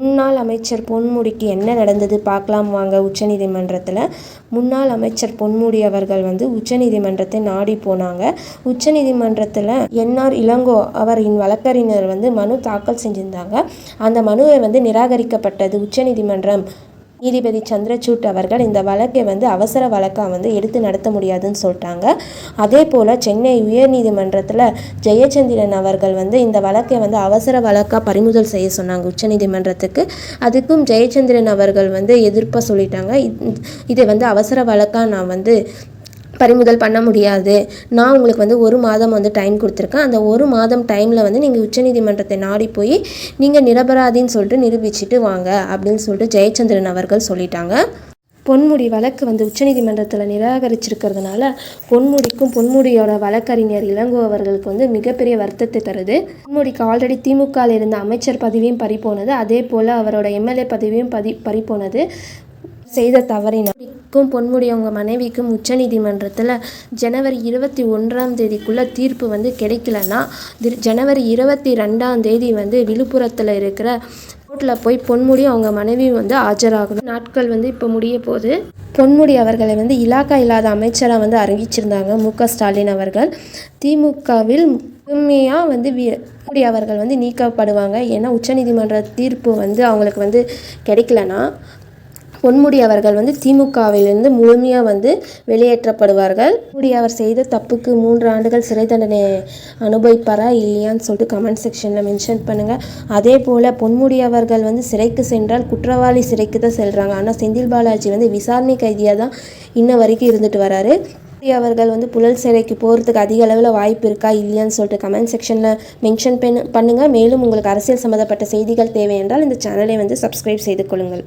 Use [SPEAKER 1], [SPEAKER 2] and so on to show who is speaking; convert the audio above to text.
[SPEAKER 1] முன்னாள் அமைச்சர் பொன்முடிக்கு என்ன நடந்தது பார்க்கலாம் வாங்க உச்சநீதிமன்றத்தில். முன்னாள் அமைச்சர் பொன்முடி அவர்கள் வந்து உச்சநீதிமன்றத்தை நாடி போனாங்க. உச்சநீதிமன்றத்தில் என்ஆர் இளங்கோ அவரின் வழக்கறிஞர் வந்து மனு தாக்கல் செஞ்சுருந்தாங்க. அந்த மனுவை வந்து நிராகரிக்கப்பட்டது உச்சநீதிமன்றம். நீதிபதி சந்திரசூட் அவர்கள் இந்த வழக்கை வந்து அவசர வழக்காக வந்து எடுத்து நடத்த முடியாதுன்னு சொல்லிட்டாங்க அதே போல் சென்னை உயர்நீதிமன்றத்தில் ஜெயச்சந்திரன் அவர்கள் வந்து இந்த வழக்கை வந்து அவசர வழக்காக பறிமுதல் செய்ய சொன்னாங்க உச்சநீதிமன்றத்துக்கு. அதுக்கும் ஜெயச்சந்திரன் அவர்கள் வந்து எதிர்ப்பாக சொல்லிட்டாங்க. இதை வந்து அவசர வழக்காக நான் வந்து பறிமுதல் பண்ண முடியாது. நான் உங்களுக்கு வந்து ஒரு மாதம் வந்து டைம் கொடுத்துருக்கேன். அந்த ஒரு மாதம் டைமில் வந்து நீங்கள் உச்சநீதிமன்றத்தை நாடி போய் நீங்கள் நிரபராதின்னு சொல்லிட்டு நிரூபிச்சிட்டு வாங்க அப்படின்னு சொல்லிட்டு ஜெயச்சந்திரன் அவர்கள் சொல்லிட்டாங்க. பொன்முடி வழக்கு வந்து உச்சநீதிமன்றத்தில் நிராகரிச்சிருக்கிறதுனால பொன்முடிக்கும் பொன்முடியோட வழக்கறிஞர் இளங்கோ அவர்களுக்கு வந்து மிகப்பெரிய வருத்தத்தை தருது. பொன்முடிக்கு ஆல்ரெடி திமுகவில் இருந்த அமைச்சர் பதவியும் பறிப்போனது அதே போல் அவரோட எம்எல்ஏ பதவியும் பதி பறிபோனது. செய்த தவறினால் பொன்முடி அவங்க மனைவிக்கும் உச்சநீதிமன்றத்தில் ஜனவரி இருபத்தி ஒன்றாம் தேதிக்குள்ளே தீர்ப்பு வந்து கிடைக்கலன்னா ஜனவரி இருபத்தி ரெண்டாம் தேதி வந்து விழுப்புரத்தில் இருக்கிற கோர்ட்டில் போய் பொன்முடி அவங்க மனைவி வந்து ஆஜராகணும். நாட்கள் வந்து இப்போ முடிய போது பொன்முடி அவர்களை வந்து இலாக்கா இல்லாத அமைச்சராக வந்து அறிவிச்சிருந்தாங்க மு. க. ஸ்டாலின் அவர்கள். திமுகவில் முழுமையாக வந்து வி- பொன்முடி அவர்கள் வந்து நீக்கப்படுவாங்க. ஏன்னா உச்சநீதிமன்ற தீர்ப்பு வந்து அவங்களுக்கு வந்து கிடைக்கலனா பொன்முடி அவர்கள் வந்து திமுகவிலிருந்து முழுமையாக வந்து வெளியேற்றப்படுவார்கள். பொன்முடி அவர் செய்த தப்புக்கு மூன்று ஆண்டுகள் சிறை தண்டனை அனுபவிப்பாரா இல்லையான்னு சொல்லிட்டு கமெண்ட் செக்ஷனில் மென்ஷன் பண்ணுங்கள் அதே போல் பொன்முடி அவர்கள் வந்து சிறைக்கு சென்றால் குற்றவாளி சிறைக்கு தான் செல்கிறாங்க ஆனால் செந்தில் பாலாஜி வந்து விசாரணை கைதியாக தான் இன்ன வரைக்கும் இருந்துட்டு வராரு. அவர்கள் வந்து புழல் சிறைக்கு போகிறதுக்கு அதிக அளவில் வாய்ப்பு இருக்கா இல்லையான்னு சொல்லிட்டு கமெண்ட் செக்ஷனில் மென்ஷன் பண்ணு பண்ணுங்கள் மேலும் உங்களுக்கு அரசியல் சம்மந்தப்பட்ட செய்திகள் தேவை என்றால் இந்த சேனலை வந்து சப்ஸ்கிரைப் செய்து கொள்ளுங்கள்.